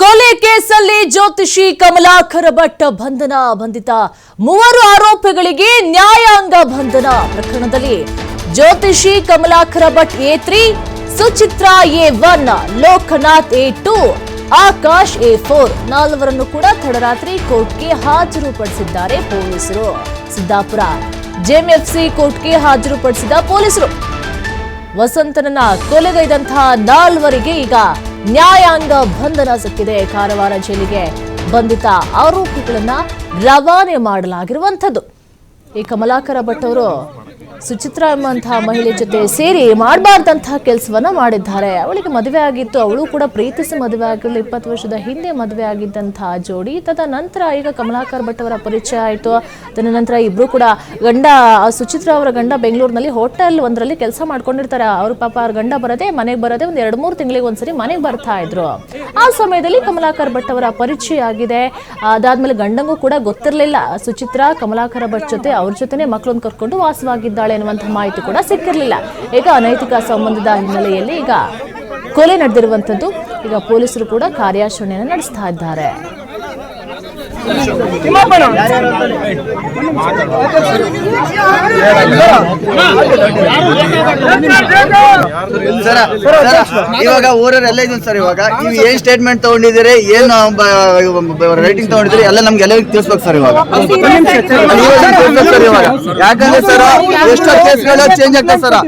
ಕೊಲೆ ಕೇಸಲ್ಲಿ ಜ್ಯೋತಿಷಿ ಕಮಲಾಕರ ಭಟ್ ಬಂಧನ ಬಂಧಿತ ಮೂವರು ಆರೋಪಿಗಳಿಗೆ ನ್ಯಾಯಾಂಗ ಬಂಧನ. ಪ್ರಕರಣದಲ್ಲಿ ಜ್ಯೋತಿಷಿ Kamalakara Bhat A three, Suchitra A one, Lokanath A two, Akash A four ನಾಲ್ವರನ್ನು ಕೂಡ ತಡರಾತ್ರಿ ಕೋರ್ಟ್ಗೆ ಹಾಜರುಪಡಿಸಿದ್ದಾರೆ ಪೊಲೀಸರು. ಸಿದ್ದಾಪುರ ಜೆಎಂಎಫ್ಸಿ ಕೋರ್ಟ್ಗೆ ಹಾಜರುಪಡಿಸಿದ ಪೊಲೀಸರು. ವಸಂತನನ್ನ ಕೊಲೆಗೈದಂತಹ ನಾಲ್ವರಿಗೆ ಈಗ ನ್ಯಾಯಾಂಗ ಬಂಧನ ಸಿಕ್ಕಿದೆ ಕಾರವಾರ ಜೈಲಿಗೆ ಬಂಧಿತ ಆರೋಪಿಗಳನ್ನ ರವಾನೆ ಮಾಡಲಾಗಿರುವಂಥದ್ದು. ಈ ಕಮಲಾಕರ ಭಟ್ ಅವರು ಸುಚಿತ್ರ ಎಂಬಂತಹ ಮಹಿಳೆ ಜೊತೆ ಸೇರಿ ಮಾಡಬಾರ್ದಂತಹ ಕೆಲಸವನ್ನ ಮಾಡಿದ್ದಾರೆ. ಅವಳಿಗೆ ಮದುವೆ ಆಗಿತ್ತು, ಅವಳು ಕೂಡ ಪ್ರೀತಿಸಿ ಮದುವೆ ಆಗಿರಲು, ಇಪ್ಪತ್ತು ವರ್ಷದ ಹಿಂದೆ ಮದುವೆ ಆಗಿದ್ದಂತಹ ಜೋಡಿ. ತದ ನಂತರ ಈಗ ಕಮಲಾಕರ್ ಭಟ್ ಅವರ ಪರಿಚಯ ಆಯಿತು. ತದನಂತರ ಇಬ್ರು ಕೂಡ ಗಂಡ, ಸುಚಿತ್ರ ಅವರ ಗಂಡ ಬೆಂಗಳೂರಿನಲ್ಲಿ ಹೋಟೆಲ್ ಒಂದರಲ್ಲಿ ಕೆಲಸ ಮಾಡ್ಕೊಂಡಿರ್ತಾರೆ. ಅವ್ರ ಪಾಪ ಅವ್ರ ಗಂಡ ಬರದೆ, ಮನೆಗೆ ಬರದೆ ಒಂದ್ ಎರಡು ಮೂರು ತಿಂಗಳಿಗೆ ಒಂದ್ಸರಿ ಮನೆಗೆ ಬರ್ತಾ ಇದ್ರು. ಆ ಸಮಯದಲ್ಲಿ ಕಮಲಾಕರ್ ಭಟ್ ಅವರ ಪರಿಚಯ ಆಗಿದೆ. ಅದಾದ್ಮೇಲೆ ಗಂಡಂಗೂ ಕೂಡ ಗೊತ್ತಿರಲಿಲ್ಲ. ಸುಚಿತ್ರ, ಕಮಲಾಕರ ಭಟ್ ಜೊತೆ ಅವ್ರ ಜೊತೆನೆ ಮಕ್ಕಳನ್ನು ಕರ್ಕೊಂಡು ವಾಸವಾಗಿದ್ದಾಳೆ ಅನ್ನುವಂಥ ಮಾಹಿತಿ ಕೂಡ ಸಿಕ್ಕಿರಲಿಲ್ಲ. ಈಗ ಅನೈತಿಕ ಸಂಬಂಧದ ಹಿನ್ನೆಲೆಯಲ್ಲಿ ಈಗ ಕೊಲೆ ನಡೆದಿರುವಂತದ್ದು ಈಗ ಪೊಲೀಸರು ಕೂಡ ಕಾರ್ಯಾಚರಣೆಯನ್ನು ನಡೆಸ್ತಾ ಇದ್ದಾರೆ. ಸರ ಇವಾಗ ಊರಲ್ಲ ಎಲ್ಲ ಇದೀನಿ ಸರ್ ಇವಾಗ ನೀವು ಏನ್ ಸ್ಟೇಟ್ಮೆಂಟ್ ತಗೊಂಡಿದ್ದೀರಿ ಏನ್ ರೈಟಿಂಗ್ ತಗೊಂಡಿದ್ದೀರಿ ಎಲ್ಲ ನಮ್ಗೆ ಎಲ್ಲರಿಗೂ ತಿಳಿಸ್ಬೇಕು ಸರ್ ಇವಾಗ. ಇವಾಗ ಸರ್ ಇವಾಗ? ಯಾಕಂದ್ರೆ ಸರ್ ಎಷ್ಟೋ ಕೇಸ್ಗಳು ಚೇಂಜ್ ಆಗ್ತದೆ ಸರ್.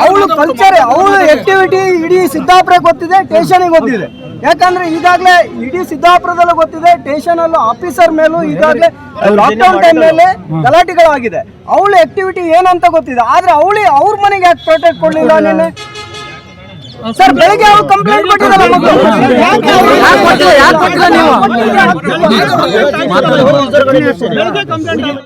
ಅವಳು ಕಲ್ಚರ್ ಅವಳು ಆಕ್ಟಿವಿಟಿ ಇಡೀ ಸಿದ್ದಾಪುರ ಗೊತ್ತಿದೆ ಟೇಷನ್ ಗೊತ್ತಿದೆ ಯಾಕಂದ್ರೆ ಈಗಾಗಲೇ ಇಡೀ ಸಿದ್ದಾಪುರದಲ್ಲೂ ಗೊತ್ತಿದೆ ಸ್ಟೇಷನ್ ಅಲ್ಲೂ ಆಫೀಸರ್ ಮೇಲೂ ಈಗಾಗಲೇ ಲಾಕ್ಡೌನ್ ಟೈಮ್ ಮೇಲೆ ಗಲಾಟೆಗಳಾಗಿದೆ. ಅವಳ ಆಕ್ಟಿವಿಟಿ ಏನಂತ ಗೊತ್ತಿದೆ ಆದ್ರೆ ಅವಳಿ ಅವ್ರ ಮನೆಗೆ ಯಾಕೆ ಪ್ರೊಟೆಕ್ಟ್ ಕೊಡ್ಲಿಲ್ಲ ನಿನ್ನೆ? ಸರ್ ಬೆಳಿಗ್ಗೆ ಅವ್ರು ಕಂಪ್ಲೇಂಟ್ ಕೊಟ್ಟಿದ್ದಾರೆ